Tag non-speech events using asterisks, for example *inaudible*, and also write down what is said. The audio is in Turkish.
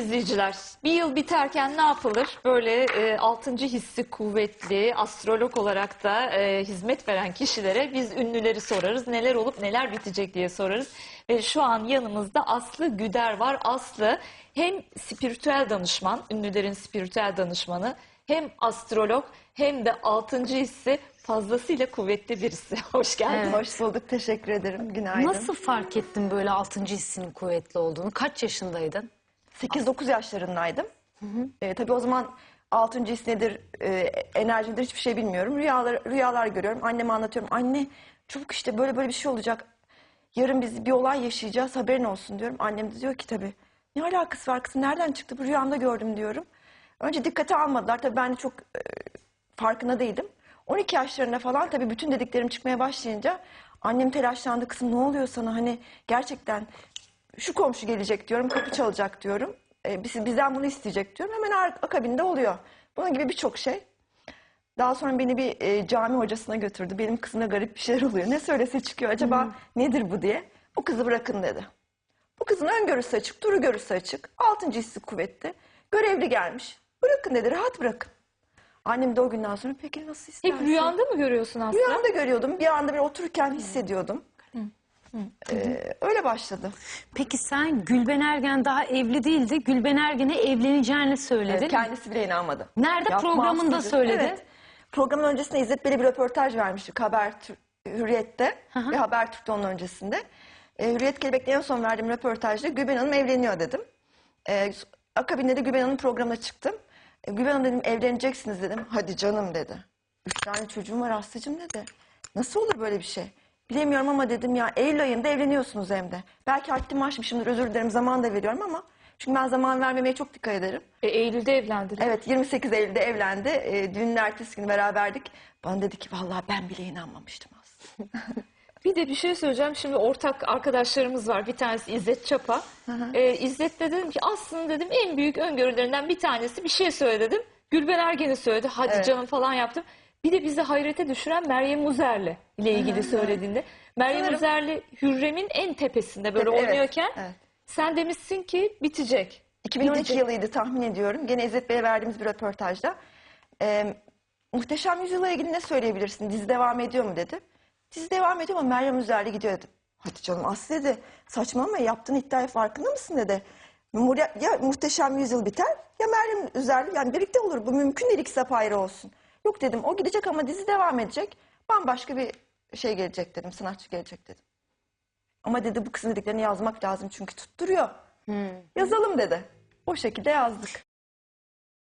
izleyiciler, bir yıl biterken ne yapılır? Böyle e, altıncı hissi kuvvetli, astrolog olarak da e, hizmet veren kişilere biz ünlüleri sorarız. Neler olup neler bitecek diye sorarız. Ve şu an yanımızda Aslı Güder var. Aslı hem spiritüel danışman, ünlülerin spiritüel danışmanı, hem astrolog hem de altıncı hissi fazlasıyla kuvvetli birisi. *laughs* Hoş geldin. Evet. Hoş bulduk, teşekkür ederim. Günaydın. Nasıl fark ettin böyle altıncı hissinin kuvvetli olduğunu? Kaç yaşındaydın? 8-9 yaşlarındaydım. Ee, tabii o zaman 6. his nedir, e, enerji nedir hiçbir şey bilmiyorum. Rüyalar, rüyalar görüyorum. Anneme anlatıyorum. Anne çabuk işte böyle böyle bir şey olacak. Yarın biz bir olay yaşayacağız haberin olsun diyorum. Annem de diyor ki tabii ne alakası var kızım nereden çıktı bu rüyamda gördüm diyorum. Önce dikkate almadılar. Tabii ben de çok e, farkında değildim. 12 yaşlarında falan tabii bütün dediklerim çıkmaya başlayınca annem telaşlandı. Kızım ne oluyor sana hani gerçekten şu komşu gelecek diyorum, kapı çalacak diyorum. E, biz- bizden bunu isteyecek diyorum. Hemen akabinde oluyor. Bunun gibi birçok şey. Daha sonra beni bir e, cami hocasına götürdü. Benim kızıma garip bir şeyler oluyor. Ne söylese çıkıyor acaba nedir bu diye. Bu kızı bırakın dedi. Bu kızın öngörüsü açık, duru görüsü açık. Altıncı hissi kuvvetli. Görevli gelmiş. Bırakın dedi, rahat bırakın. Annem de o günden sonra peki nasıl istersin? Hep rüyanda mı görüyorsun Aslı? Rüyamda görüyordum. Bir anda bir otururken hissediyordum. Ee, öyle başladı. Peki sen Gülben Ergen daha evli değildi. Gülben Ergen'e evleneceğini söyledin. Evet, kendisi bile inanmadı. Nerede? Yapmaz Programında dedi. söyledi. Evet. Programın öncesinde İzzet Bey'le bir röportaj vermiştik Haber Hürriyet'te ve Haber Türk'te onun öncesinde. Ee, Hürriyet Kelebek'le en son verdiğim röportajda Gülben Hanım evleniyor dedim. Ee, akabinde de Gülben Hanım programına çıktım. Ee, Gülben Hanım dedim evleneceksiniz dedim. Hadi canım dedi. Üç tane çocuğum var Aslı'cım dedi. Nasıl olur böyle bir şey? Bilemiyorum ama dedim ya Eylül ayında evleniyorsunuz hem de. Belki haddim aşmışımdır özür dilerim zaman da veriyorum ama. Çünkü ben zaman vermemeye çok dikkat ederim. E, Eylül'de evlendiler. Evet 28 Eylül'de evlendi. E, düğünün ertesi günü beraberdik. Bana dedi ki vallahi ben bile inanmamıştım aslında. *laughs* Bir de bir şey söyleyeceğim. Şimdi ortak arkadaşlarımız var. Bir tanesi İzzet Çapa. Ee, İzzet de dedim ki aslında dedim en büyük öngörülerinden bir tanesi bir şey söyle dedim. Gülben Ergen'i söyledi. Hadi Evet. canım falan yaptım. Bir de bizi hayrete düşüren Meryem Uzerli ile ilgili söylediğinde. Meryem Sanırım- Uzerli Hürrem'in en tepesinde böyle Evet, oynuyorken evet. sen demişsin ki bitecek. 2012 Bitecek. yılıydı tahmin ediyorum. Gene İzzet Bey'e verdiğimiz bir röportajda. E, Muhteşem Yüzyıl'la ilgili ne söyleyebilirsin? Dizi devam ediyor mu dedi. Dizi devam ediyor ama Meryem Üzerli gidiyor dedim. Hadi canım Aslı dedi. Saçmalama yaptığın iddiaya farkında mısın dedi. Ya Muhteşem Yüzyıl biter ya Meryem Üzerli yani birlikte olur. Bu mümkün değil ikisi apayrı olsun. Yok dedim o gidecek ama dizi devam edecek. Bambaşka bir şey gelecek dedim. Sanatçı gelecek dedim. Ama dedi bu kızın dediklerini yazmak lazım çünkü tutturuyor. Yazalım dedi. O şekilde yazdık.